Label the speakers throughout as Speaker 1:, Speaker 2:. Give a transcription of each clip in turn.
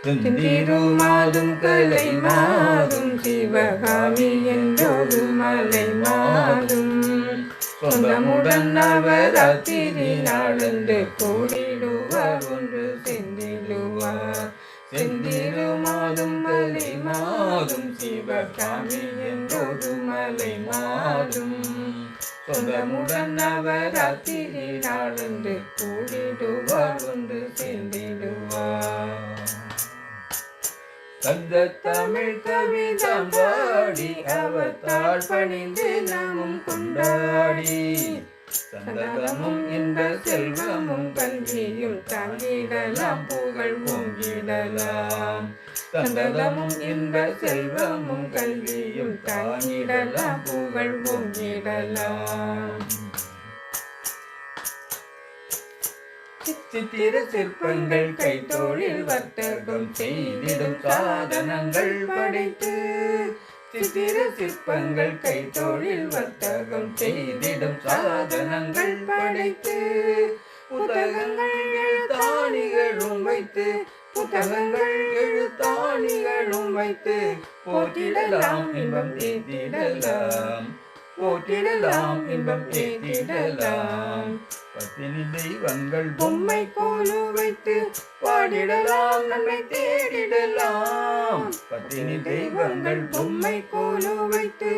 Speaker 1: திருமாலும் கலை மாதும் சிவகாமி என்றொரு மலை மாதும் சொந்தமுடன் நவராத்திரி நாளந்து கூடிடுவார் ஒன்று செந்திடுவார் செந்திருமாலும் மலை மாதும் சிவகாமி என்றொரு மலை மாதும் சொந்தமுடன் நவராத்திரி நாளந்து கூடிடுவார் ஒன்று செந்தி தந்த தமிழ் கவிதம் பாடி அவர் பணிந்து நாமும் கொண்டாடி. சந்தகமும் இந்த செல்வமும் கல்வியும் தாங்கிடலாம் புகழ் ஓங்கிடலாம் சந்தகமும் இந்த செல்வமும் கல்வியும் தாங்கிடலாம் புகழ் ஓங்கிடலாம் சித்திர சிற்பங்கள் கைத்தொழில் வர்த்தகம் செய்திடும் சாதனங்கள் படைத்து. சித்திர சிற்பங்கள் கைத்தொழில் வர்த்தகம் செய்திடும் சாதனங்கள் படைத்து. புத்தகங்கள் எழுத்தாணிகளும் வைத்து புத்தகங்கள் எழுத்தாணிகளும் வைத்து போட்டிடலாம் இன்பம் தேத்திடலாம் போற்றிடலாம். இன்பம் தேத்திடலாம் பத்தினி தெய்வங்கள் பொம்மை கோலு வைத்து பாடிடலாம். நன்மை தேடிடலாம். பத்தினி தெய்வங்கள் பொம்மை கோலு வைத்து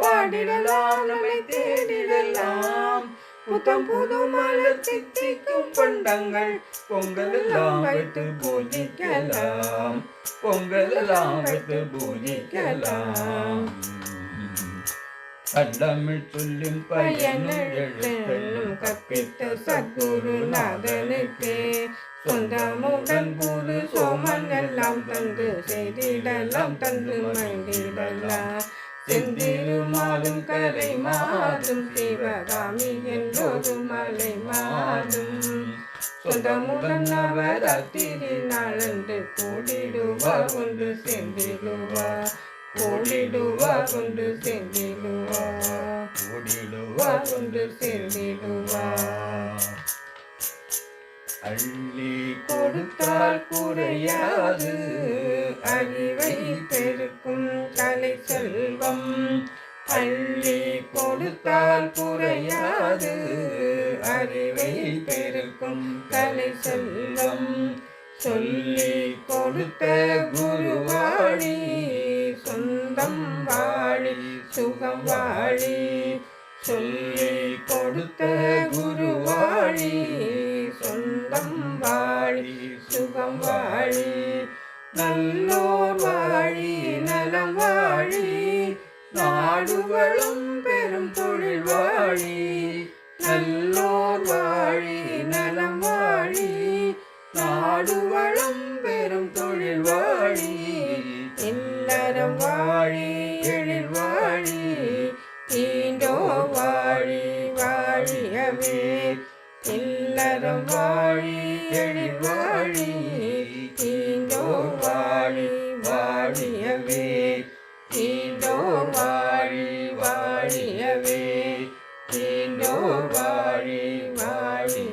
Speaker 1: பாடிடலாம். நன்மை தேடிடலாம். புத்தம் புது மலர் சித்திக்கும் பண்டங்கள் பொங்கல் எல்லாம் வைத்து பூஜிக்கலாம். பொங்கல் எல்லாம் வைத்து பூஜிக்கலாம். கண்டமிழ் சொல்லும் பயனும் கற்பித்த சத்குருநாதனுக்கு சொந்தமுடன் புது சோமன் எல்லாம் தந்து செய்திடலாம் தந்து மண்டிடலாம் செந்திருமாலும் கரை மாதும் சிவகாமி என்றொரு மலை மாதும் சொந்தமுடன் நவராத்திரி நாளன்று கூடிடுவார் ஒன்று செந்திடுவார் கூடிடுவார் கொண்டு சென்றிடுவார் கூடிடுவார் கொண்டு சென்றிடுவார் அள்ளி கொடுத்தால் குறையாது. அறிவை பெருக்கும் கலை செல்வம். அள்ளி கொடுத்தால் குறையாது. அறிவை பெருக்கும் கலை செல்வம். சொல்லி கொடுத்த குருவாணி சுகம் வாழி சுகம் வாழி. சொல்லி கொடுத்த குருவாழி சொந்தம் வாழி சுகம் வாழி. நல்லோர் வாழி நலம் வாழி. நாடுகளும் பெரும் தொழில் வாழி. நல்லோர் வாழி நலம் வாழி. நாடுகளும் பெரும் தொழில் வாழி. இல்லவே இல்லறம் வாழி எழில் வாழி தீண்டோர் வாழி வாழியவே தீண்டோர் வாழி வாழியவே தீண்டோர் வாழி வாழி